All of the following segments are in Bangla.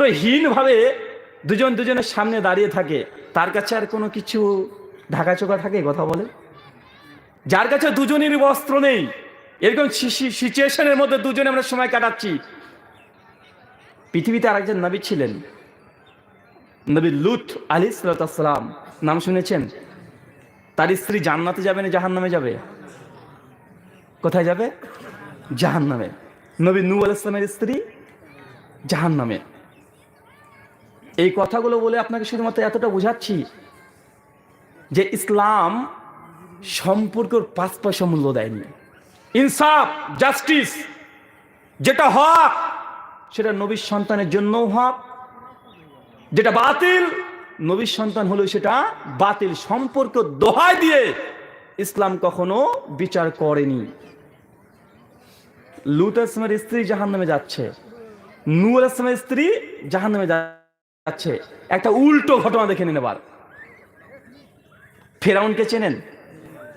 বস্ত্রহীনভাবে দুজন দুজনের সামনে দাঁড়িয়ে থাকে। তার কাছে আর কোনো কিছু ঢাকা চোখা থাকে কথা বলে? যার কাছে দুজনেরই বস্ত্র নেই, এরকম সিচুয়েশনের মধ্যে দুজনে আমরা সময় কাটাচ্ছি। পৃথিবীতে আরেকজন নবী ছিলেন, নবী লুত আলী সালাম। নাম শুনেছেন? তার স্ত্রী জান্নাতে যাবে না জাহান নামে যাবে? কোথায় যাবে? জাহান নামে নবী নু আলাইসলামের স্ত্রী জাহান নামে এই কথাগুলো বলে আপনাকে শুধুমাত্র এতটা বোঝাচ্ছি যে ইসলাম সম্পর্কর পাঁচ পয়সা মূল্য দেয়নি। ইনসাফ, জাস্টিস, যেটা হক, সেটা নবীর সন্তানের জন্যও হক, যেটা বাতিল, নবীর সন্তান হলেও সেটা বাতিল। সম্পর্ক দোহাই দিয়ে ইসলাম কখনো বিচার করেনি। লুত আসলামের স্ত্রী জাহান নামে যাচ্ছে, নূর আসলামের স্ত্রী জাহান নামে যাচ্ছে একটা উল্টো ঘটনা দেখে নিন এবার। ফেরাউনকে চেনেন?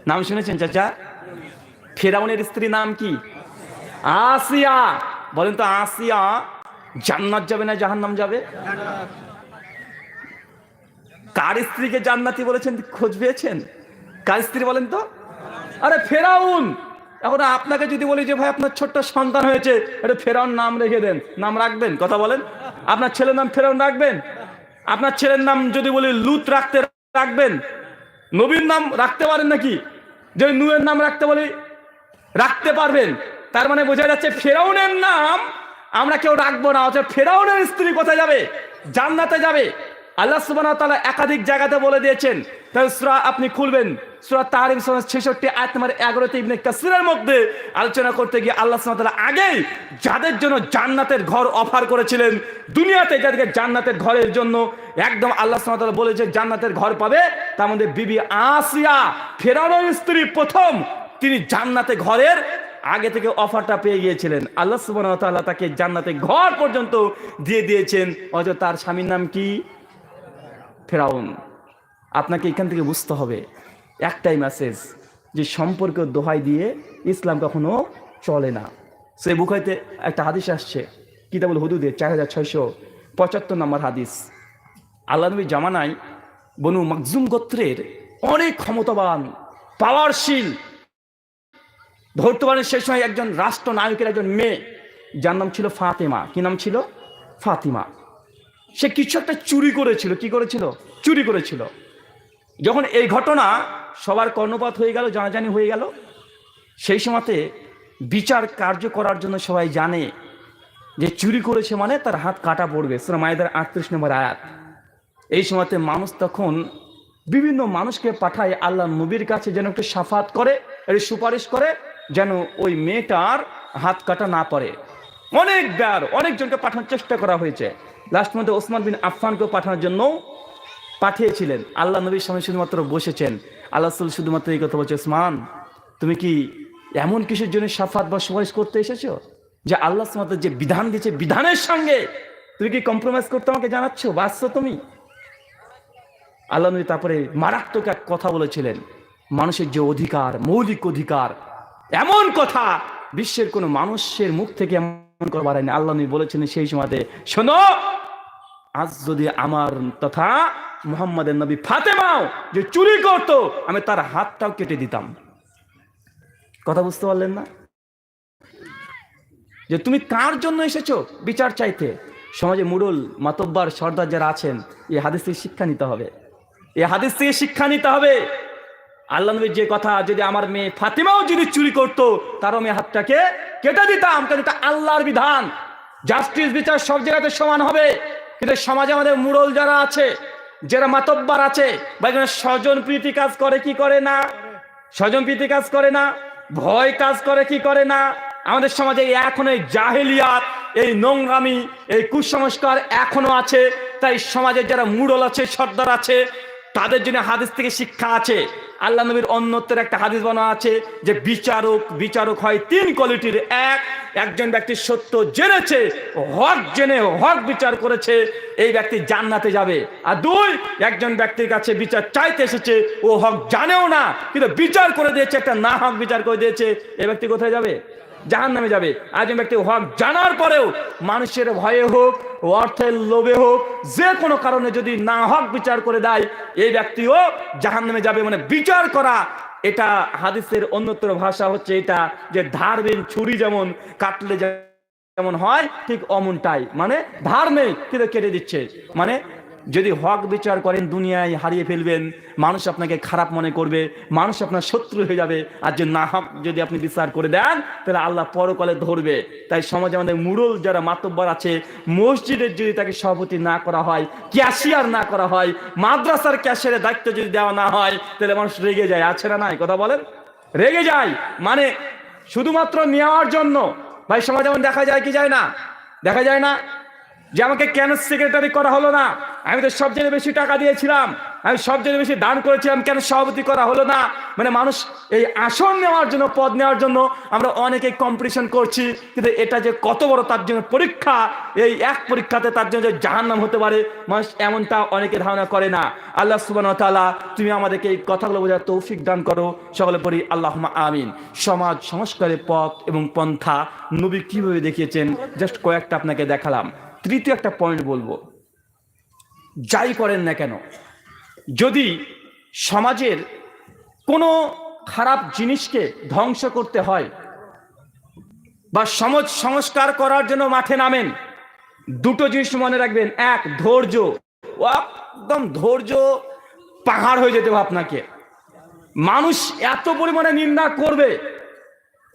নাম শুনেছেন, চাচা? ফেরাউনের স্ত্রী নাম কি? আসিয়া। বলেন তো, আসিয়া। জান্নাত যাবে না জাহান্নাম যাবে? কার স্ত্রীকে জান্নাতি বলেছেন, খোঁজ পেয়েছেন? কার স্ত্রী বলেন তো? আরে, ফেরাউন! এখন আপনাকে যদি বলি যে, ভাই, আপনার ছোট্ট সন্তান হয়েছে এটা ফেরাউন নাম রেখে দেন। নাম রাখবেন? কথা বলেন। আপনার ছেলের নাম ফেরাউন রাখবেন? আপনার ছেলের নাম যদি বলি লুত রাখতে রাখবেন? নবীর নাম রাখতে পারেন নাকি? যদি নুয়ের নাম রাখতে বলি, রাখতে পারবেন। তার মানে বোঝা যাচ্ছে ফেরাউনের নাম আমরা কেউ রাখব না অথবা ফেরাউনের স্ত্রী কোথায় যাবে? জান্নাতে যাবে। আল্লাহ সুবহানাহু ওয়া তাআলা একাধিক জায়গাতে বলে দিয়েছেন। সূরা আপনি খুলবেন, সূরা তারিম 66 আয়াত নম্বর 11 তে ইবনে কাসিরের মধ্যে আলোচনা করতে গিয়ে আল্লাহ ওয়া আগেই যাদের জন্য জান্নাতের ঘর অফার করেছিলেন, দুনিয়াতে যাদেরকে জান্নাতের ঘরের জন্য একদম আল্লাহ ওয়া বলেছে জান্নাতের ঘর পাবে, তার মধ্যে বিবি আসিয়া, ফেরাউনের স্ত্রী প্রথম, তিনি জান্নাতে ঘরের আগে থেকে অফারটা পেয়ে গিয়েছিলেন। আল্লাহ ওয়া তাকে জান্নাতে ঘর পর্যন্ত দিয়ে দিয়েছেন। অথচ তার স্বামীর নাম কি? ফেরাউন, আপনাকে এখান থেকে বুঝতে হবে, একটাই মেসেজ যে সম্পর্ক দোহাই দিয়ে ইসলাম কখনো চলে না। সে বুখাইতে একটা হাদিস আসছে, কিতাবুল হুদুদে, চার হাজার ছয়শো পঁচাত্তর নম্বর হাদিস। আল্লাহ নবী জামানায় বনু মাকজুম গোত্রের অনেক ক্ষমতাবান পাওয়ারশীল ধরতে সেই সময় একজন রাষ্ট্রনায়কের একজন মেয়ে, যার নাম ছিল ফাতেমা। কি নাম ছিল? ফাতিমা। সে কিছু একটা চুরি করেছিল। কি করেছিল? চুরি করেছিল। যখন এই ঘটনা সবার কর্ণপাত হয়ে গেল, জানাজানি হয়ে গেল, সেই সময়তে বিচার কার্য করার জন্য সবাই জানে যে চুরি করেছে মানে তার হাত কাটা পড়বে। সেটা মায়েদের আটত্রিশ নম্বর আয়াত। এই সময়তে মানুষ তখন বিভিন্ন মানুষকে পাঠায় আল্লাহ নবীর কাছে যেন একটু সাফাত করে সুপারিশ করে, যেন ওই মেয়েটার হাত কাটা না পড়ে। অনেকবার অনেকজনকে পাঠানোর চেষ্টা করা হয়েছে। লাস্ট মধ্যে ওসমান বিন আফফানকেও পাঠানোর জন্য পাঠিয়েছিলেন। আল্লাহ নবীর সামনে শুধুমাত্র বসেছেন। আল্লাহ শুধুমাত্র এই কথা বলছে, ওসমান, তুমি কি এমন কিছুর জন্য সাফাত বা সুপারিশ করতে এসেছ? যে আল্লাহ সুমাত্র যে বিধান দিয়েছে, বিধানের সঙ্গে তুমি কি কম্প্রোমাইজ করতে আমাকে জানাচ্ছ? বাঁচছো তুমি? আল্লাহ নবী তারপরে মারাত্মক এক কথা বলেছিলেন, মানুষের যে অধিকার, মৌলিক অধিকার, এমন কথা বিশ্বের কোনো মানুষের মুখ থেকে এমন করে বাড়ায়নি আল্লাহ নবী বলেছিলেন সেই সময়তে, শোনো, আজ যদি আমার তথা মোহাম্মদের নবী ফাতেমাও যে চুরি করতো, আমি তার হাতটাও কেটে দিতাম। কথা বুঝতে পারলেন না? যে তুমি কার জন্য এসেছ বিচার চাইতে? সমাজে মুরুল, মাতব্বার, সর্দার যারা আছেন, এই হাদিস থেকে শিক্ষা নিতে হবে। এই হাদিস থেকে শিক্ষা নিতে হবে। আল্লাহ নবীর যে কথা, যদি আমার মেয়ে ফাতিমাও যদি চুরি করতো, তারও মেয়ে হাতটাকে কেটে দিতাম কারণ এটা আল্লাহর বিধান। জাস্টিস বিচার সব জায়গাতে সমান হবে। কিন্তু সমাজে আমাদের মুরল যারা আছে, যারা মাতব্বার আছে, বা এখানে স্বজন প্রীতি কাজ করে, কি করে না? স্বজন প্রীতি কাজ করে না? ভয় কাজ করে, কি করে না? আমাদের সমাজে এখন এই জাহেলিয়াত, এই নোংরামি, এই কুসংস্কার এখনও আছে। তাই সমাজের যারা মুরল আছে, সর্দার আছে, তাদের জন্য হাদিস থেকে শিক্ষা আছে। আল্লাহ নবীর অন্যত্বের একটা হাদিস বানা আছে যে বিচারক বিচারক হয় তিন কোয়ালিটির এক, একজন ব্যক্তি সত্য জেনেছে, হক জেনে হক বিচার করেছে, এই ব্যক্তি জান্নাতে যাবে। আর দুই, একজন ব্যক্তির কাছে বিচার চাইতে এসেছে, ও হক জানেও না, কিন্তু বিচার করে দিয়েছে, একটা না হক বিচার করে দিয়েছে এই ব্যক্তি কোথায় যাবে? জাহান নামে যাবে। একজন ব্যক্তি হক জানার পরেও মানুষের ভয়ে হোক, অর্থের লোভে হোক, যে কোনো কারণে যদি না হক বিচার করে দেয়, এই ব্যক্তিও জাহান নামে যাবে মানে বিচার করা। এটা হাদিসের অন্যতর ভাষা হচ্ছে এটা যে ধারবিন ছুরি যেমন কাটলে যেমন হয়, ঠিক অমনটাই। মানে ধার নেই, কিন্তু কেটে দিচ্ছে। মানে যদি হক বিচার করেন, দুনিয়ায় হারিয়ে ফেলবেন, মানুষ আপনাকে খারাপ মনে করবে, মানুষ আপনার শত্রু হয়ে যাবে। আর যে না হক যদি আপনি বিচার করে দেন, তাহলে আল্লাহ পরকালে ধরবে। তাই সমাজে আমাদের মুরল যারা মাতব্বর আছে, মসজিদের যদি তাকে সভাপতি না করা হয়, ক্যাশিয়ার না করা হয়, মাদ্রাসার ক্যাশিয়ারের দায়িত্ব যদি দেওয়া না হয়, তাহলে মানুষ রেগে যায়। আছে না নাই? কথা বলেন? রেগে যায়। মানে শুধুমাত্র নেওয়ার জন্য। ভাই, সমাজ যেমন দেখা যায় কি যায় না? দেখা যায় না? যে আমাকে কেন সেক্রেটারি করা হলো না? আমি তো সবচেয়ে বেশি টাকা দিয়েছিলাম। আমি সবচেয়ে বেশি দান করেছিলাম। কেন সভাপতি করা হলো না? মানে মানুষ এই আসন নেওয়ার জন্য, পদ নেওয়ার জন্য আমরা অনেকে কম্পিটিশন করছি। কিন্তু এটা যে কত বড় তার জন্য পরীক্ষা, এই এক পরীক্ষাতে তার জন্য যে জাহান্নাম হতে পারে, মানুষ এমনটা অনেকে ধারণা করে না। আল্লাহ সুবান তাআলা, তুমি আমাদেরকে এই কথাগুলো বোঝার তৌফিক দান করো। সকলে পড়ি আল্লাহ আমিন। সমাজ সংস্কারের পথ এবং পন্থা নবী কীভাবে দেখিয়েছেন? জাস্ট কয়েকটা আপনাকে দেখালাম। তৃতীয় একটা পয়েন্ট বলব। যাই করেন না কেন, যদি সমাজের কোনো খারাপ জিনিসকে ধ্বংস করতে হয় বা সমাজ সংস্কার করার জন্য মাঠে নামেন, দুটো জিনিস মনে রাখবেন। এক, ধৈর্য। একদম ধৈর্য পাহাড় হয়ে যেতে হবে আপনাকে। মানুষ এত পরিমাণে নিন্দা করবে,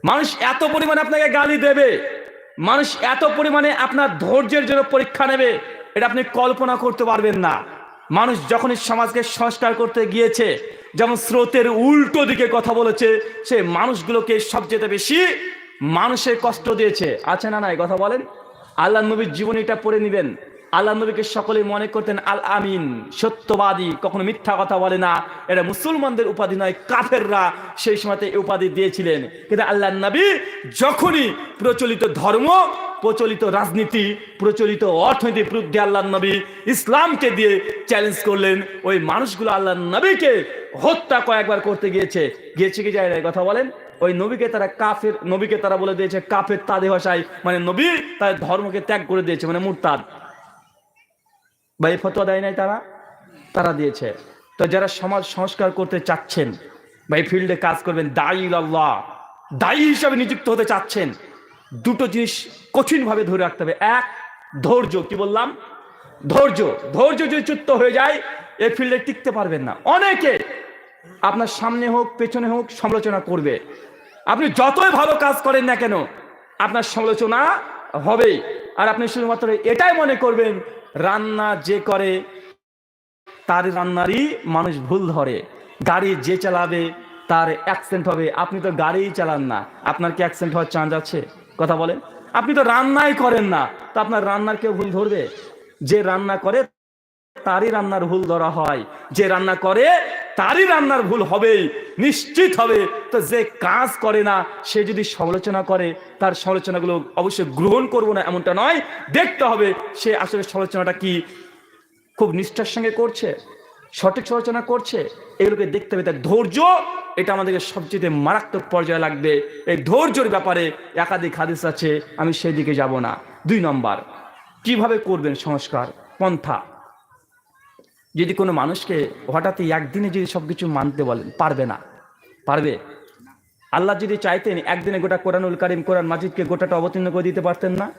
মানুষ এত পরিমাণে আপনাকে গালি দেবে, মানুষ এত পরিমাণে আপনার ধৈর্যের জন্য পরীক্ষা নেবে এটা আপনি কল্পনা করতে পারবেন না। মানুষ যখনই সমাজকে সংস্কার করতে গিয়েছে, যেমন স্রোতের উল্টো দিকে কথা বলেছে, সে মানুষগুলোকে সবচেয়ে বেশি মানুষের কষ্ট দিয়েছে। আছে না না কথা বলেন। আল্লাহ নবীর জীবনীটা পড়ে নেবেন। আল্লাহ নবীকে সকলে মনে করতেন আল আমিন সত্যবাদী, কখনো মিথ্যা কথা বলে না। এটা মুসলমানদের উপাধি নয়, কাফেররা সেই সময়তে এই উপাধি দিয়েছিলেন। কিন্তু আল্লাহ নবী যখনই প্রচলিত ধর্ম, প্রচলিত রাজনীতি, প্রচলিত অর্থনীতি বিরুদ্ধে আল্লাহ নবী ইসলামকে দিয়ে চ্যালেঞ্জ করলেন, ওই মানুষগুলো আল্লাহ নবীকে হত্যা কয়েকবার করতে গিয়েছে। গিয়েছে কি যায় না কথা বলেন? ওই নবীকে তারা কাফের, নবীকে তারা বলে দিয়েছে, কাফের তাদের ভাষায়। মানে নবী তার ধর্মকে ত্যাগ করে দিয়েছে মানে মুরতাদ। বা এই ফতোয়া দেয় নাই তারা? তারা দিয়েছে। তো যারা সমাজ সংস্কার করতে চাচ্ছেন বা এই ফিল্ডে কাজ করবেন, দায়ী আল্লাহ, দায়ী হিসাবে নিযুক্ত হতে চাচ্ছেন, দুটো জিনিস কঠিনভাবে ধরে রাখতে হবে। এক, ধৈর্য, কি বললাম? ধৈর্য। ধৈর্য যদি চ্যুত হয়ে যায়, এই ফিল্ডে টিকতে পারবেন না। অনেকে আপনার সামনে হোক, পেছনে হোক, সমালোচনা করবে। আপনি যতই ভালো কাজ করেন না কেন, আপনার সমালোচনা হবেই। আর আপনি শুধুমাত্র এটাই মনে করবেন রান্না যে করে, তার রান্নারই মানুষ ভুল ধরে। গাড়ি যে চালাবে, তার অ্যাক্সিডেন্ট হবে। আপনি তো গাড়িই চালান না। আপনার কি অ্যাক্সিডেন্ট হওয়ার চান্স আছে? কথা বলেন। আপনি তো রান্নাই করেন না। তো আপনার রান্নার কেউ ভুল ধরবে? যে রান্না করে, তারই রান্নার ভুল ধরা হয়। যে রান্না করে তারই রান্নার ভুল হবেই, নিশ্চিত হবে। তো যে কাজ করে না, সে যদি সমালোচনা করে, তার সমালোচনাগুলো অবশ্যই গ্রহণ করব না, এমনটা নয়। দেখতে হবে সে আসলে সমালোচনাটা কি খুব নিষ্ঠার সঙ্গে করছে, সঠিক সমালোচনা করছে, এগুলোকে দেখতে হবে। তার ধৈর্য, এটা আমাদেরকে সবচেয়ে মারাত্মক পর্যায়ে লাগবে। এই ধৈর্যের ব্যাপারে একাধিক হাদিস আছে, আমি সেই দিকে যাব না। দুই নম্বর, কীভাবে করবেন সংস্কার? পন্থা। যদি কোনো মানুষকে হঠাৎই একদিনে যদি সবকিছু মানতে বলেন, পারবে না। পারবে? আল্লাহ যদি চাইতেন একদিনে গোটা কোরআনুল কারিম, কোরআন মাজিদকে গোটাটা অবতীর্ণ করে দিতে পারতেন না।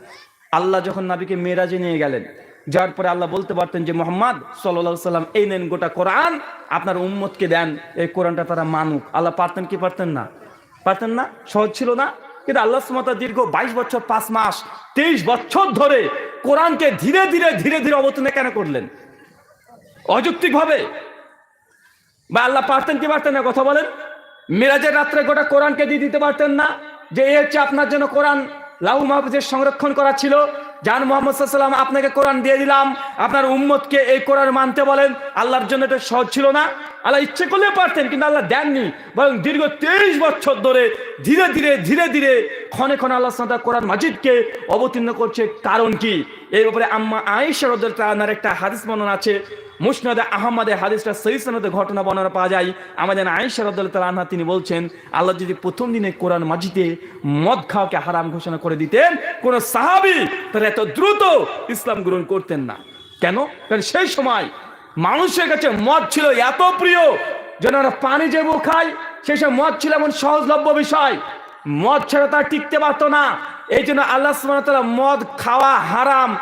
আল্লাহ যখন নাবিকে মেয়েরাজে নিয়ে গেলেন যার পরে আল্লাহ বলতে পারতেন যে, মোহাম্মদ সাল্লা সাল্লাম এই নেন গোটা কোরআন, আপনার উম্মতকে দেন, এই কোরআনটা তারা মানুক। আল্লাহ পারতেন কি পারতেন না? পারতেন না? সহজ ছিল না? কিন্তু আল্লাহ সুমতা দীর্ঘ বাইশ বছর, পাঁচ মাস, তেইশ বছর ধরে কোরআনকে ধীরে ধীরে ধীরে ধীরে অবতীর্ণ কেন করলেন? অযৌক্তিক ভাবে বা আল্লাহ পারতেন কি পারতেন না কথা বলেন? মিরাজের রাত্রে গোটা কোরআনকে দিয়ে দিতে পারতেন না। যে এ হচ্ছে আপনার জন্য কোরআন লাউ মাহফুজের সংরক্ষণ করা ছিল জান মোহাম্মদ সাল্লাম আপনাকে কোরআন দিয়ে দিলাম, আপনার উম্মতকে এই কোরআন মানতে বলেন, আল্লাহর জন্য এটা সহজ ছিল না। আল্লাহ ইচ্ছে করলে পারতেন, কিন্তু আল্লাহ দেননি। বরং দীর্ঘ তেইশ বছর ধরে ধীরে ধীরে ধীরে ধীরে ক্ষণে ক্ষণে আল্লাহ সাদা কোরআন মাজিদকে অবতীর্ণ করছে। কারণ কি? এই ব্যাপারে আম্মা আয়েশা রদার একটা হাদিস বর্ণনা আছে। মুসনাদে আহমদে হাদিসটা সহি সনদে ঘটনা বর্ণনা পাওয়া যায়। আমাদের আয়েশা রাদিয়াল্লাহু তাআলা তিনি বলছেন, আল্লাহ যদি প্রথম দিনে কোরআন মাজিদে মদ খাওয়াকে হারাম ঘোষণা করে দিতেন, কোন সাহাবী তারা এত দ্রুত ইসলাম গ্রহণ করতেন না। কেন? কারণ সেই সময় মানুষের কাছে মদ ছিল এত প্রিয়, যেন পানি যেবু খায়, সেই সময় মদ ছিল এমন সহজলভ্য বিষয়। মদ ছাড়া তার টিকতে পারতো না। এই জন্য আল্লাহ তাআলা মদ খাওয়া হারাম।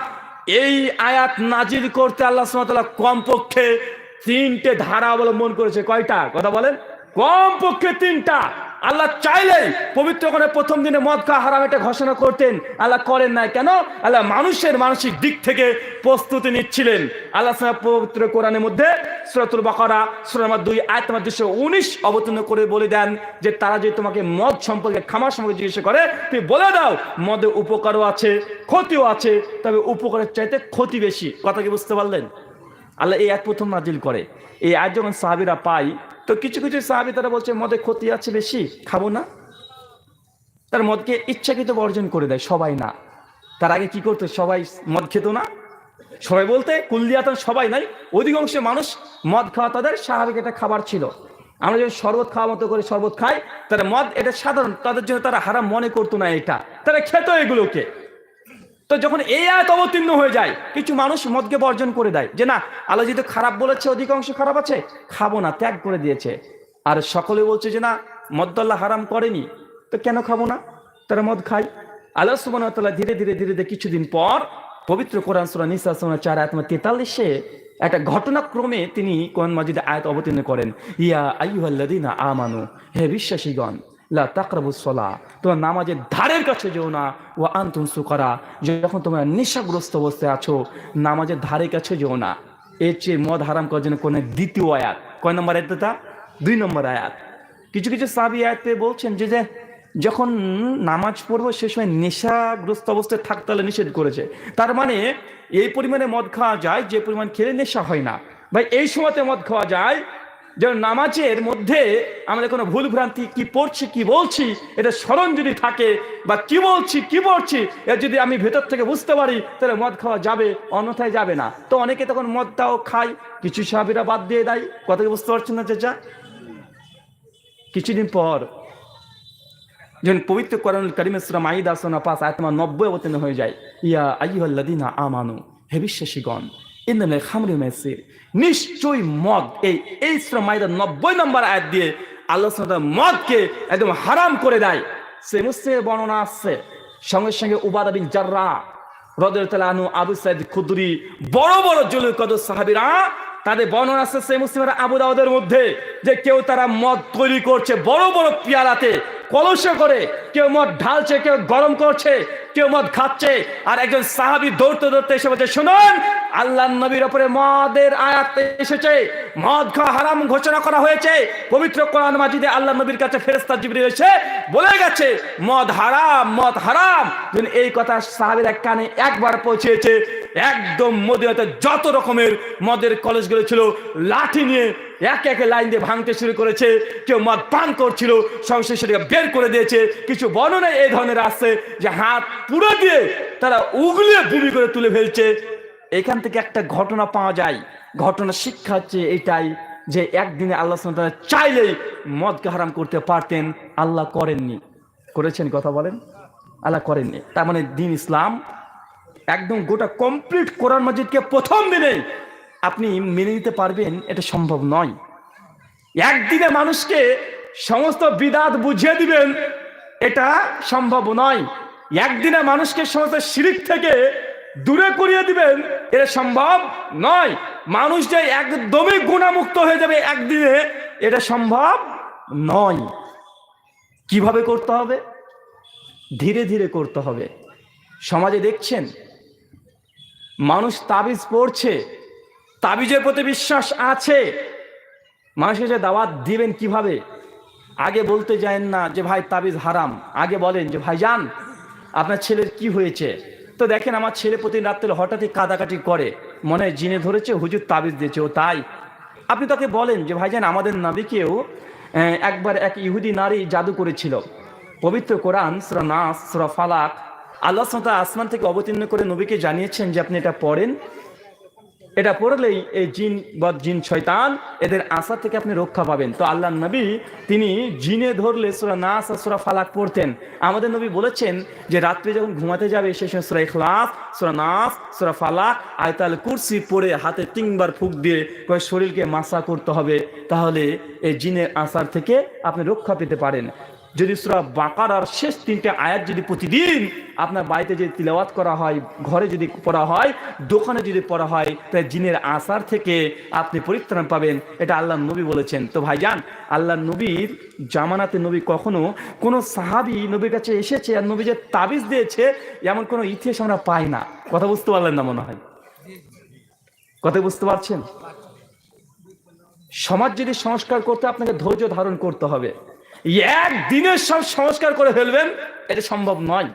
এই আয়াত নাজির করতে আল্লাহ সুমতলা কমপক্ষে তিনটে ধারা অবলম্বন করেছে। কয়টা? কথা বলেন। কমপক্ষে তিনটা। আল্লাহ চাইলেই পবিত্র করে প্রথম দিনে মদ খাওয়া হারাম এটা ঘোষণা করতেন। আল্লাহ করেন নাই কেন? আল্লাহ মানুষের মানসিক দিক থেকে প্রস্তুতি নিচ্ছিলেন। আল্লাহ পবিত্র কোরআনের মধ্যে সুরাতুল বাকারা, সুরা দুই, আয়াত নম্বর দুশো উনিশ অবতীর্ণ করে বলে দেন যে, তারা যদি তোমাকে মদ সম্পর্কে খামার সম্পর্কে জিজ্ঞাসা করে, তুমি বলে দাও, মদের উপকারও আছে, ক্ষতিও আছে, তবে উপকারের চাইতে ক্ষতি বেশি। কথা কি বুঝতে পারলেন? আল্লাহ এই এক প্রথম নাজিল করে। এই আয় যখন সাহাবিরা পাই তো কিছু কিছু সাহাবি তারা বলছে, মদে ক্ষতি আছে বেশি, খাব না। তার মদকে ইচ্ছাকৃত বর্জন করে দেয়, সবাই না। তার আগে কি করতো? সবাই মদ খেত না। সবাই বলতে কুলদিয়াতন সবাই নাই। অধিকাংশ মানুষ মদ খাওয়া তাদের স্বাভাবিক একটা খাবার ছিল। আমরা যখন শরবত খাওয়া মতো করে শরবত খাই, তারা মদ এটা সাধারণ, তাদের জন্য তারা হারাম মনে করতো না এটা। তারা খেত এগুলোকে। তো যখন এই আয়াত অবতীর্ণ হয়ে যায়, কিছু মানুষ মদকে বর্জন করে দেয়। যে না, আল্লাহ যেহেতু খারাপ বলেছে, অধিকাংশ খারাপ আছে, খাব না, ত্যাগ করে দিয়েছে। আর সকলে বলছে যে না, মদ তো আল্লাহ হারাম করেনি, তো কেন খাব না? তারা মদ খায়। আল্লাহ সুবহানাহু ধীরে ধীরে ধীরে ধীরে কিছুদিন পর পবিত্র কোরআন সুরা নিসা, সূরা 4 আয়াত নম্বর 43 এ একটা ঘটনাক্রমে তিনি কোরআন মাজিদে আয়াত অবতীর্ণ করেন। ইয়া আইয়ুহাল্লাযীনা আমানু, হে বিশ্বাসীগণ লা তাকরাবুসলা তোমার নামাজের ধারের কাছে যেও না ও আন্তুম সুকারা, যখন তোমরা নেশাগ্রস্ত অবস্থায় আছো, নামাজের ধারের কাছে যেও না। এর চেয়ে মদ হারাম করার জন্য কোন দ্বিতীয় আয়াত। কয় নম্বর আয়াত দুই নম্বর আয়াত। কিছু কিছু সাবি আয়াতে বলছেন যে যে যখন নামাজ পড়ব, সে সময় নেশাগ্রস্ত অবস্থায় থাকতে হলে নিষেধ করেছে। তার মানে এই পরিমাণে মদ খাওয়া যায়, যে পরিমাণ খেলে নেশা হয় না। ভাই, এই সময়তে মদ খাওয়া যায় যেন নামাজের মধ্যে আমাদের কোনো ভুল ভ্রান্তি কি পড়ছি, কি বলছি, এটা স্মরণ যদি থাকে বা কি বলছি, কি পড়ছি এর যদি আমি ভেতর থেকে বুঝতে পারি, তাহলে মদ খাওয়া যাবে, অন্যথায় যাবে না। তো অনেকে তখন মদটাও খায়, কিছু সাহাবিরা বাদ দিয়ে দেয়। কথা বুঝতে পারছেন না চেঁচা? কিছুদিন পর যখন পবিত্র কোরআনুল করিমের সুরা মাইদা সোনা পাস আয়তমা নব্বই অবতীর্ণ হয়ে যায়, ইয়া আইহল্লাদিনা আমানু, হে বিশ্বাসীগণ ইন্দামে খামরি নিশ্চয়ই মদ এই এই নব্বই নম্বর দিয়ে আল্লাহ মদকে একদম হারাম করে দেয়। সে মুসলিমের বর্ণনা সঙ্গে সঙ্গে উবাদা বিন জাররা রদের আবু সাইদ বড় বড় জলুল সাহাবিরা, তাদের বর্ণনা আছে সেই মুসলিমের আবু দাউদের মধ্যে যে কেউ তারা মদ তৈরি করছে বড় বড় পিয়ালাতে কলসে করে, কেউ মদ ঢালছে, কেউ গরম করছে, কেউ মদ খাচ্ছে, আর একজন সাহাবি দৌড়তে দৌড়তে এসে বলছে, শুনুন আল্লাহ নবীর ওপরে মদের আয়াত এসেছে। মদ খাওয়া হারাম ঘোষণা করা হয়েছে। পবিত্র কোরআন মাজিদে আল্লাহ নবীর কাছে ফেরেস্তা জিবরি এসে বলে গেছে, মদ হারাম মদ হারাম। এই কথা সাহাবির কানে একবার পৌঁছেছে। একদম মদিনাতে যত রকমের মদের কলেজগুলো ছিল, লাঠি নিয়ে একে একে লাইন দিয়ে ভাঙতে শুরু করেছে। কেউ মদ পান করছিল, সংসার সেটাকে বের করে দিয়েছে। কিছু বর্ণনায় এই ধরনের আসছে যে হাত পুরো দিয়ে তারা উগলিয়ে ভূমি করে তুলে ফেলছে। এখান থেকে একটা ঘটনা পাওয়া যায়। ঘটনা শিক্ষা হচ্ছে এটাই যে একদিনে আল্লাহ চাইলেই মদকে হারাম করতে পারতেন, আল্লাহ করেননি। করেছেন কথা বলেন? আল্লাহ করেননি। তার মানে দিন ইসলাম একদম গোটা কমপ্লিট কোরআন মজিদকে প্রথম দিনে আপনি মেনে নিতে পারবেন, এটা সম্ভব নয়। একদিনে মানুষকে সমস্ত বিদাত বুঝিয়ে দিবেন, এটা সম্ভব নয়। একদিনে মানুষকে সমস্ত শিরিক থেকে দূরে করিয়ে দিবেন, এটা সম্ভব নয়। মানুষ যে একদমই গুণামুক্ত হয়ে যাবে একদিনে, এটা সম্ভব নয়। কীভাবে করতে হবে? ধীরে ধীরে করতে হবে। সমাজে দেখছেন, মানুষ তাবিজ পড়ছে, তাবিজের প্রতি বিশ্বাস আছে। মানুষকে যে দাওয়াত দিবেন কীভাবে? আগে বলতে যায়েন না যে, ভাই, তাবিজ হারাম। আগে বলেন যে ভাই যান আপনার ছেলের কি হয়েছে? তো দেখেন আমার ছেলে প্রতি রাত্রে হঠাৎই কাদাকাটি করে। মনে হয় জিনে ধরেছে, হুজুর তাবিজ দিয়েছে, ও তাই। আপনি তাকে বলেন যে, ভাইজান, আমাদের নাবিকেও একবার এক ইহুদি নারী জাদু করেছিল। পবিত্র কোরআন, সুরা নাস, সুরা ফালাক। আল্লাহ সাঁতা আসমান থেকে অবতীর্ণ করে নবীকে জানিয়েছেন যে, আপনি এটা পড়েন। এটা পড়লেই এই জিন বা জিন শয়তান এদের আশা থেকে আপনি রক্ষা পাবেন। তো আল্লাহ নবী, তিনি জিনে ধরলে সুরা নাস আর সুরা ফালাক পড়তেন। আমাদের নবী বলেছেন যে রাত্রে যখন ঘুমাতে যাবে সেই সময় সুরা ইখলাস, সুরা নাস, সুরা ফালাক, আয়তাল কুরসি পড়ে হাতে তিনবার ফুক দিয়ে কয়ে শরীরকে মাসা করতে হবে। তাহলে এই জিনের আশার থেকে আপনি রক্ষা পেতে পারেন। যদি সুরা বাকার আর শেষ তিনটে আয়াত যদি প্রতিদিন আপনার বাড়িতে যদি তিলাওয়াত করা হয়, ঘরে যদি পড়া হয়, দোকানে যদি পড়া হয় তাই জিনের আসার থেকে আপনি পরিত্রাণ পাবেন। এটা আল্লাহ নবী বলেছেন। তো ভাই যান আল্লাহ নবীর জামানাতে নবী কখনো কোনো সাহাবি নবীর কাছে এসেছে আর নবী যে তাবিজ দিয়েছে, এমন কোনো ইতিহাস আমরা পাই না। কথা বুঝতে পারলেন না মনে হয়? কথা বুঝতে পারছেন? সমাজ যদি সংস্কার করতে আপনাকে ধৈর্য ধারণ করতে হবে একদিনের সব সংস্কার করে ফেলবেন, এটা সম্ভব নয়।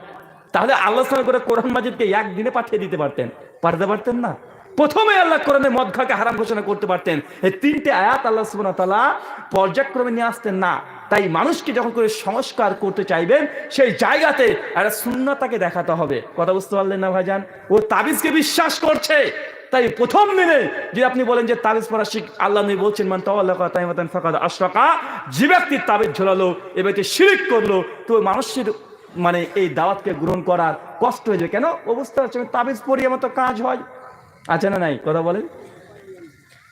তাহলে আল্লাহ করে কোরআন মাজিদকে একদিনে পাঠিয়ে দিতে পারতেন। পারতে পারতেন না। প্রথমে আল্লাহ কোরআনে মদ খাকে হারাম ঘোষণা করতে পারতেন। এই তিনটে আয়াত আল্লাহ তাআলা পর্যায়ক্রমে নিয়ে আসতেন না। তাই মানুষকে যখন করে সংস্কার করতে চাইবেন, সেই জায়গাতে একটা শূন্যতাকে দেখাতে হবে। কথা বুঝতে পারলেন না ভাইজান? ও তাবিজকে বিশ্বাস করছে। তাই প্রথম দিনে যে আপনি বলেন যে তাবিজ পড়া শিখ, আল্লাহ নবী বলছেন, মান তাওয়াল্লাহ তাইমাতান ফাকাদ আশরাকা যে ব্যক্তি তাবিজ ঝোলালো, এ ব্যক্তি শিরিক করল, তো মানুষের মানে এই দাওয়াতকে গ্রহণ করার কষ্ট হয়ে যায়। কেন? অবস্থা হচ্ছে তাবিজ পড়ি, আমার তো কাজ হয়। আছে না নাই? কথা বলেন।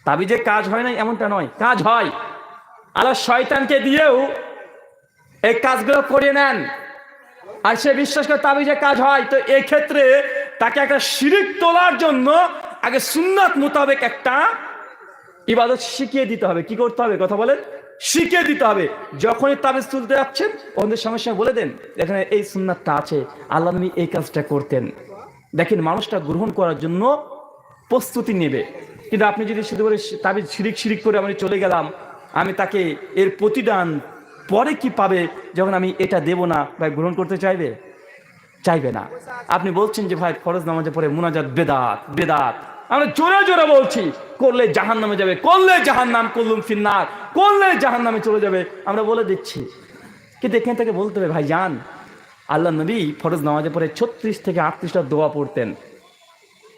তাবিজে কাজ হয় না এমনটা নয়। কাজ হয়। আল্লাহ শয়তানকে দিয়েও এই কাজগুলো করিয়ে নেন। আর সে বিশ্বাস করে তাবিজে কাজ হয়। তো এই ক্ষেত্রে তাকে একটা শিরিক তোলার জন্য আগে সুন্নাত মোতাবেক একটা ইবাদত শিখিয়ে দিতে হবে। কি করতে হবে? কথা বলেন। শিখিয়ে দিতে হবে। যখনই তাবিজ তুলতে যাচ্ছেন ওদের সমস্যা বলে দেন, এখানে এই সুন্নাতটা আছে। আল্লাহ নবী এই কাজটা করতেন। দেখেন, মানুষটা গ্রহণ করার জন্য প্রস্তুতি নেবে। কিন্তু আপনি যদি শুধু করে তাবিজ শিরিক শিরিক করে আমি চলে গেলাম, আমি তাকে এর প্রতিদান পরে কি পাবে যখন আমি এটা দেব না বা গ্রহণ করতে চাইবে? চাইবে না। আপনি বলছেন যে, ভাই, ফরজ নামাজে পরে মুনাজাত বেদাত বেদাত। আমরা জোরে জোরে বলছি, করলে জাহান নামে যাবে, করলে জাহান নাম করলুম ফিন্নার, করলে জাহান নামে চলে যাবে। আমরা বলে দিচ্ছি। কিন্তু এখান থেকে বলতে হবে, ভাই যান আল্লাহ নবী ফরজ নামাজে পরে ছত্রিশ থেকে আটত্রিশটা দোয়া পড়তেন।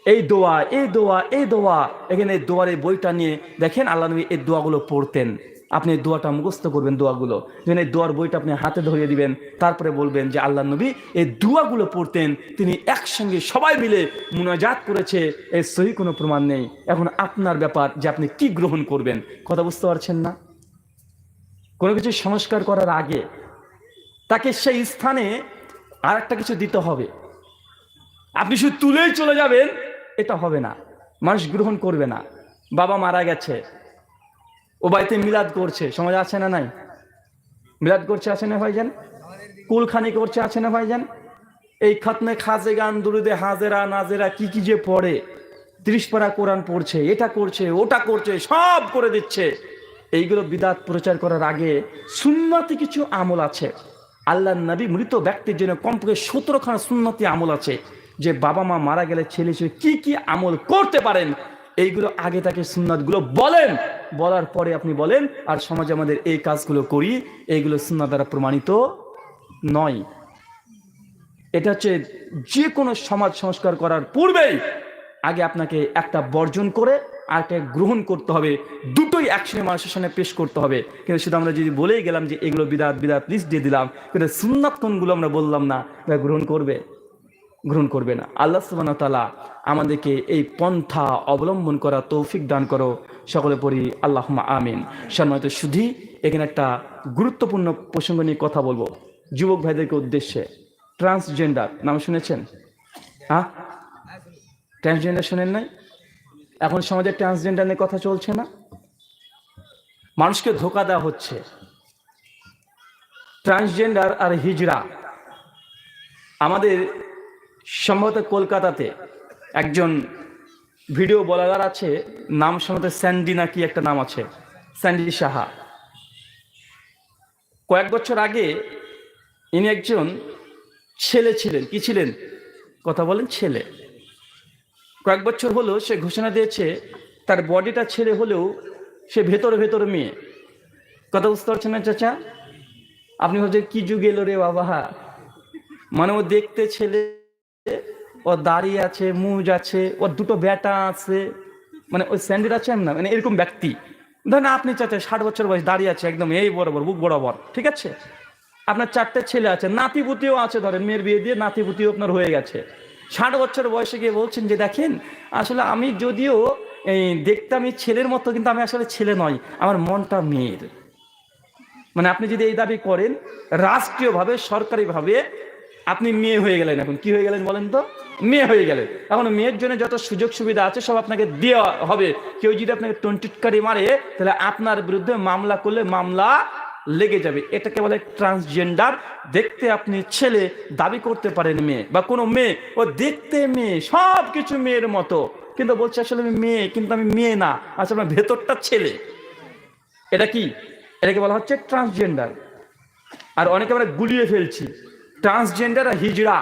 এই দোয়া এই দোয়া এই দোয়া। এখানে দোয়ার এই বইটা নিয়ে দেখেন, আল্লাহ নবী এই দোয়াগুলো পড়তেন। আপনি দোয়াটা মুখস্থ করবেন দোয়াগুলো। যেন এই দোয়ার বইটা আপনি হাতে ধরিয়ে দিবেন। তারপরে বলবেন যে আল্লাহ নবী এই দোয়াগুলো পড়তেন। তিনি একসঙ্গে সবাই মিলে মুনাজাত করেছে। এর সহি কোনো প্রমাণ নেই। এখন আপনার ব্যাপার যে আপনি কি গ্রহণ করবেন। কথা বুঝতে পারছেন না? কোনো কিছু সংস্কার করার আগে তাকে সেই স্থানে আর একটা কিছু দিতে হবে। আপনি শুধু তুলেই চলে যাবেন, এটা হবে না। মানুষ গ্রহণ করবে না। বাবা মারা গেছে। ও বাড়িতে মিলাদ করছে, সমাজ আছে না নাই? মিলাদ করছে আছে না ভাইজান? কুলখানি করছে আছে না ভাইজান? এই খাতনে খাজে গান, দুরুদে হাজেরা, নাজেরা, কি কি যে পড়ে, ত্রিশ পারা কোরআন পড়ছে, এটা করছে, ওটা করছে, সব করে দিচ্ছে। এইগুলো বিদাত প্রচার করার আগে সুন্নতি কিছু আমল আছে। আল্লাহ নবী মৃত ব্যক্তির জন্য কমপক্ষে সতেরোখানা সুন্নতি আমল আছে। যে বাবা মা মারা গেলে ছেলে ছেলে কি কি আমল করতে পারেন এইগুলো আগে তাকে সুন্নাতগুলো বলেন। বলার পরে আপনি বলেন, আর সমাজে আমাদের এই কাজগুলো করি, এইগুলো সুন্নাত দ্বারা প্রমাণিত নয়। এটা হচ্ছে যে কোনো সমাজ সংস্কার করার পূর্বেই আগে আপনাকে একটা বর্জন করে, আর একটা গ্রহণ করতে হবে। দুটোই একসঙ্গে মানুষের সামনে পেশ করতে হবে। কিন্তু শুধু আমরা যদি বলেই গেলাম যে এগুলো বিদাত বিদাত লিস্ট দিয়ে দিলাম, কিন্তু সুন্নাত কোনগুলো আমরা বললাম না গ্রহণ করবে। গ্রহণ করবে না। আল্লাহ সুবাহ তালা আমাদেরকে এই পন্থা অবলম্বন করা তৌফিক দান করো। সকলে পড়ি আল্লাহ আমিন। সম্মানিত শুধু এখানে একটা গুরুত্বপূর্ণ প্রসঙ্গ নিয়ে কথা বলব। যুবক ভাইদেরকে উদ্দেশ্যে। ট্রান্সজেন্ডার, নাম শুনেছেন? হ্যাঁ? ট্রান্সজেন্ডার শোনেন নাই? এখন সমাজে ট্রান্সজেন্ডার নিয়ে কথা চলছে না? মানুষকে ধোকা দেওয়া হচ্ছে। ট্রান্সজেন্ডার আর হিজড়া, আমাদের সম্ভবত কলকাতাতে একজন ভিডিও বলাগার আছে, নাম সম্ভবত স্যান্ডি নাকি একটা নাম আছে, স্যান্ডি সাহা। কয়েক বছর আগে ইনি একজন ছেলে ছিলেন। কি ছিলেন? কথা বলেন ছেলে। কয়েক বছর হলো সে ঘোষণা দিয়েছে, তার বডিটা ছেড়ে হলেও সে ভেতরে ভেতরে মেয়ে। কথা বুঝতে পারছেন না, চাচা? আপনি ভাবছেন, কি যুগ এলো রে বাবা মানে ও দেখতে ছেলে ও দাড়ি আছে, মুজ আছে ওর দুটো ব্যাটা আছে। মানে ওই স্যান্ডেল আছে না? মানে এরকম ব্যক্তি। ধরেন আপনি চাচা, ষাট বছর বয়স দাঁড়িয়ে আছে একদম এই বরাবর, বুক বরাবর, ঠিক আছে? আপনার চারটে ছেলে আছে, নাতিপুতিও আছে, ধরেন মেয়ের বিয়ে দিয়ে নাতিপুতিও আপনার হয়ে গেছে। ষাট বছর বয়সে গিয়ে বলছেন যে, দেখেন, আসলে আমি যদিও এই দেখতে আমি ছেলের মতো, কিন্তু আমি আসলে ছেলে নয়, আমার মনটা মেয়ের। মানে আপনি যদি এই দাবি করেন, রাষ্ট্রীয়ভাবে, সরকারিভাবে আপনি মেয়ে হয়ে গেলেন এখন। কি হয়ে গেলেন বলেন তো? মেয়ে হয়ে গেলেন। এখন মেয়ের জন্য যত সুযোগ সুবিধা আছে সব আপনাকে দেওয়া হবে। কেউ যদি আপনাকে টন্টিটকারি মারে, তাহলে আপনার বিরুদ্ধে মামলা করলে মামলা লেগে যাবে। এটাকে বলে ট্রান্সজেন্ডার দেখতে আপনি ছেলে, দাবি করতে পারেন মেয়ে বা কোনো মেয়ে। ও দেখতে মেয়ে সব কিছু মেয়ের মতো। কিন্তু বলছে, আসলে আমি মেয়ে, কিন্তু আমি মেয়ে না। আসলে আমার ভেতরটা ছেলে। এটা কি? এটাকে বলা হচ্ছে ট্রান্সজেন্ডার আর অনেকে আমরা গুলিয়ে ফেলছি। ট্রান্সজেন্ডার হিজড়া।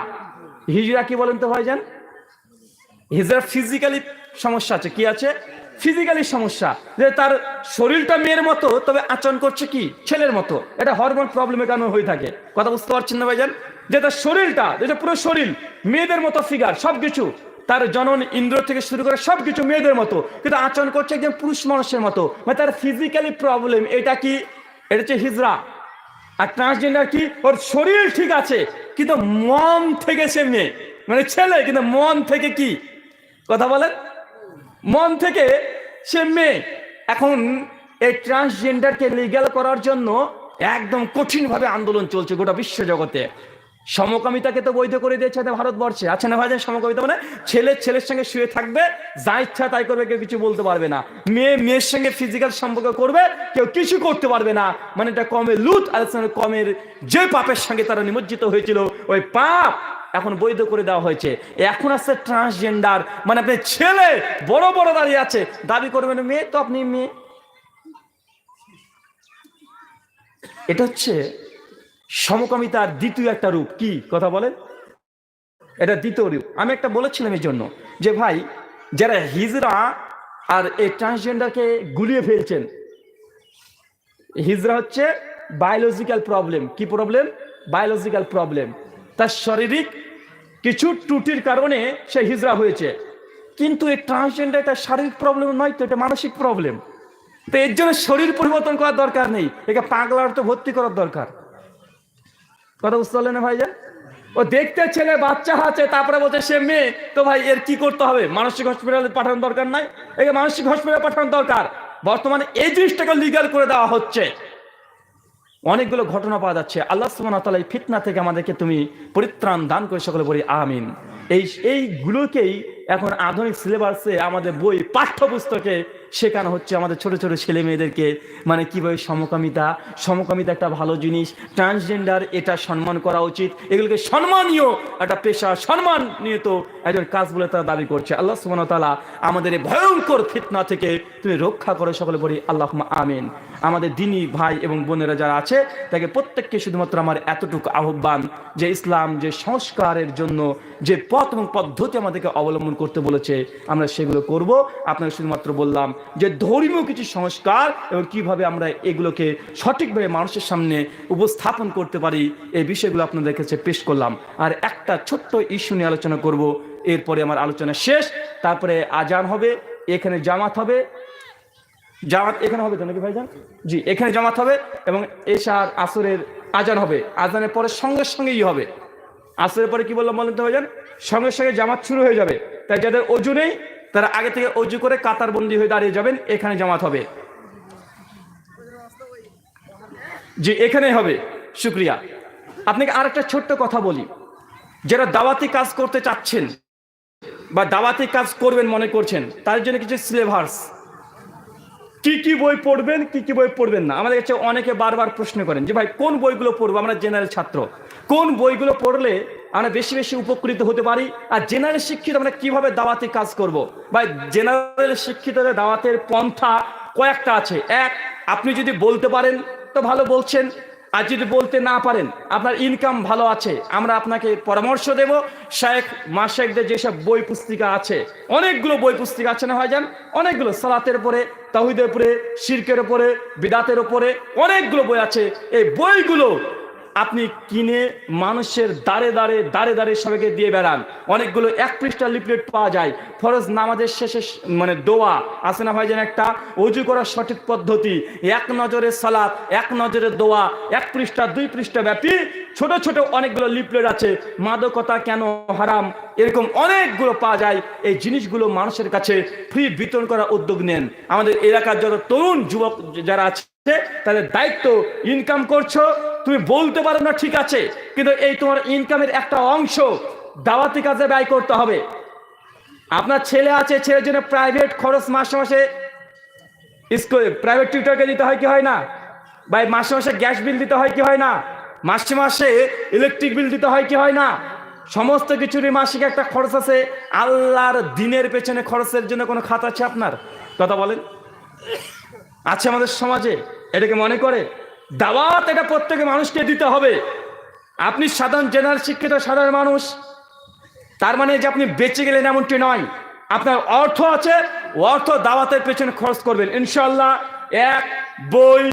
হিজড়া কি বলেন তো ভাইজান? হিজড়া ফিজিক্যালি সমস্যা আছে। কি আছে? ফিজিক্যালি সমস্যা। যে তার শরীরটা মেয়ের মতো, তবে আচরণ করছে কি? ছেলের মতো। এটা হরমোন প্রবলেমের কারণে হয়ে থাকে। কথা বুঝতে পারছেন না ভাইজান? যে তার শরীরটা যেটা পুরো শরীর মেয়েদের মতো ফিগার সবকিছু। তার জনন ইন্দ্র থেকে শুরু করে সবকিছু মেয়েদের মতো। কিন্তু আচরণ করছে একজন পুরুষ মানুষের মতো। মানে তার ফিজিক্যালি প্রবলেম এটা কি? এটা হচ্ছে হিজড়া। আর ট্রান্সজেন্ডার কি? ওর শরীর ঠিক আছে, কিন্তু মন থেকে সে মেয়ে। মানে ছেলে, কিন্তু মন থেকে কি? কথা বলেন। মন থেকে সে মেয়ে। এখন এই ট্রান্সজেন্ডারকে লিগ্যাল করার জন্য একদম কঠিনভাবে আন্দোলন চলছে গোটা বিশ্ব জগতে। সমকামিতাকে তো বৈধ করে দিয়েছে ভারতবর্ষে। আছে না ভাইজান সমকামিতা মানে ছেলে ছেলের সঙ্গে শুয়ে থাকবে, যা ইচ্ছা তাই করবে, কেউ কিছু বলতে পারবে না। মেয়ে মেয়ের সঙ্গে ফিজিক্যাল সম্পর্ক করবে, কেউ কিছু করতে পারবে না। মানে এটা কমে লুত আর কমের যে পাপের সঙ্গে তারা নিমজ্জিত হয়েছিল, ওই পাপ এখন বৈধ করে দেওয়া হয়েছে। এখন আছে ট্রান্সজেন্ডার মানে আপনি ছেলে, বড় বড় দাঁড়িয়ে আছে। দাবি করবেন, মেয়ে তো আপনি মেয়ে। এটা হচ্ছে সমকামিতার দ্বিতীয় একটা রূপ কি? কথা বলেন। এটা দ্বিতীয় রূপ। আমি একটা বলেছিলাম এই জন্য যে ভাই, যারা হিজরা আর এই ট্রান্সজেন্ডারকে গুলিয়ে ফেলছেন, হিজরা হচ্ছে বায়োলজিক্যাল প্রবলেম কি প্রবলেম বায়োলজিক্যাল প্রবলেম তার শারীরিক কিছু ত্রুটির কারণে সে হিজরা হয়েছে। কিন্তু এই ট্রান্সজেন্ডার এটা শারীরিক প্রবলেম নয় তো, এটা মানসিক প্রবলেম তো এর জন্য শরীর পরিবর্তন করার দরকার নেই। একে পাগলার তো ভর্তি করার দরকার। কথা বুঝতে পারলেন না ভাইজান? ও দেখতে ছেলে, বাচ্চা আছে, তারপরে বলছে সে মেয়ে। তো ভাই, এর কি করতে হবে? মানসিক হসপিটালে পাঠানোর দরকার নাই? একে মানসিক হসপিটালে পাঠানোর দরকার। বর্তমানে এই জিনিসটাকে লিগাল করে দেওয়া হচ্ছে। অনেকগুলো ঘটনা পাওয়া যাচ্ছে। আল্লাহ তাআলা এই ফিতনা থেকে আমাদেরকে তুমি পরিত্রাণ দান করে সকলে বলি, আমিন। এই, এইগুলোকেই এখন আধুনিক সিলেবাসে আমাদের বই, পাঠ্যপুস্তকে শেখানো হচ্ছে আমাদের ছোট ছোট ছেলে মেয়েদেরকে। মানে কীভাবে সমকামিতা সমকামিতা একটা ভালো জিনিস ট্রান্সজেন্ডার এটা সম্মান করা উচিত, এগুলোকে সম্মানীয় একটা পেশা সম্মান নিয়ে তো একজন কাজ বলে তারা দাবি করছে। আল্লাহ সুবহানাহু ওয়া তাআলা আমাদের এই ভয়ঙ্কর ফিতনা থেকে তুমি রক্ষা করে সকলে বলি আল্লাহ আমিন। আমাদের দিনী ভাই এবং বোনেরা যারা আছে, তাকে প্রত্যেককে শুধুমাত্র আমার এতটুকু আহ্বান যে ইসলাম যে সংস্কারের জন্য যে পথ এবং পদ্ধতি আমাদেরকে অবলম্বন করতে বলেছে, আমরা সেগুলো করব। আপনাকে শুধুমাত্র বললাম যে ধর্মীয় কিছু সংস্কার এবং কীভাবে আমরা এগুলোকে সঠিকভাবে মানুষের সামনে উপস্থাপন করতে পারি, এই বিষয়গুলো আপনাদের কাছে পেশ করলাম। আর একটা ছোট্ট ইস্যু নিয়ে আলোচনা করব, এরপরে আমার আলোচনা শেষ। তারপরে আজান হবে, এখানে জামাত হবে। জামাত এখানে হবে তো নাকি ভাইজান? জি, এখানে জামাত হবে এবং এশার আসরের আজান হবে। আজানের পরে সঙ্গে সঙ্গেই হবে। আসরের পরে কি বললাম বলেন তো ভাইজান সঙ্গে সঙ্গে জামাত শুরু হয়ে যাবে। তাই যাদের অজু নেই, তারা আগে থেকে অজু করে কাতার বন্দি হয়ে দাঁড়িয়ে যাবেন, এখানে জামাত হবে। যে এখানেই হবে। শুক্রিয়া। আপনাকে আরেকটা ছোট্ট কথা বলি। যারা দাওয়াতি কাজ করতে চাচ্ছেন বা দাওয়াতি কাজ করবেন মনে করছেন তার জন্য কিছু সিলেবাস কি কি বই পড়বেন, কি কি বই পড়বেন না? আমাদের কাছে অনেকে বারবার প্রশ্ন করেন যে, ভাই, কোন বইগুলো পড়ব? আমরা জেনারেল ছাত্র। কোন বইগুলো পড়লে আমরা বেশি বেশি উপকৃত হতে পারি? আর জেনারেল শিক্ষিত আমরা কীভাবে দাওয়াতে কাজ করব। বা জেনারেল শিক্ষিতদের দাওয়াতের পন্থা কয়েকটা আছে। এক, আপনি যদি বলতে পারেন, তো ভালো বলছেন। আর যদি বলতে না পারেন, আপনার ইনকাম ভালো আছে, আমরা আপনাকে পরামর্শ দেব। শেখ মাসেকদের যেসব বই পুস্তিকা আছে, অনেকগুলো বই পুস্তিকা আছে না হয় যান অনেকগুলো, সালাতের উপরে তাহিদের উপরে শির্কের উপরে বিদাতের উপরে অনেকগুলো বই আছে। এই বইগুলো আপনি কিনে মানুষের দাঁড়ে দাঁড়ে দাঁড়ে দাঁড়ে সবাইকে দিয়ে বেড়ান। অনেকগুলো এক পৃষ্ঠা লিপলেট পাওয়া যায়। ফরজ নামাজের শেষে মানে দোয়া। আছে না ভাইজান একটা? অজু করার সঠিক পদ্ধতি। এক নজরে সালাত, এক নজরে দোয়া, এক পৃষ্ঠা, দুই পৃষ্ঠা ব্যাপী ছোট ছোট অনেকগুলো লিপলেট আছে। মাদকতা কেন হারাম? এরকম অনেকগুলো পাওয়া যায়। এই জিনিসগুলো মানুষের কাছে ফ্রি বিতরণ করার উদ্যোগ নেন। আমাদের এলাকার যত তরুণ, যুবক যারা আছে, তাদের দায়িত্ব ইনকাম করছ। তুমি বলতে পারো না, ঠিক আছে, কিন্তু এই তোমার ইনকামের একটা অংশ দাওয়াতি কাজে ব্যয় করতে হবে। আপনার ছেলে আছে, ছেলের জন্য প্রাইভেট খরচ মাসে মাসে স্কুল প্রাইভেট টিউটরকে দিতে হয় কি হয় না? বা মাসে মাসে গ্যাস বিল দিতে হয় কি হয় না? মাসে মাসে ইলেকট্রিক বিল দিতে হয় কি হয় না? সমস্ত কিছুরই মাসিক একটা খরচ আছে। আল্লাহর দিনের পেছনে খরচের জন্য কোনো খাত আছে আপনার? কথা বলেন। আছে আমাদের সমাজে এটাকে মনে করে? দাওয়াত এটা প্রত্যেকে মানুষকে দিতে হবে। আপনি সাধারণ জেনারেল শিক্ষিত সাধারণ মানুষ, তার মানে যে আপনি বেঁচে গেলেন এমনটি নয়। আপনার অর্থ আছে, অর্থ দাওয়াতের পেছনে খরচ করবেন। ইনশাল্লাহ এক বই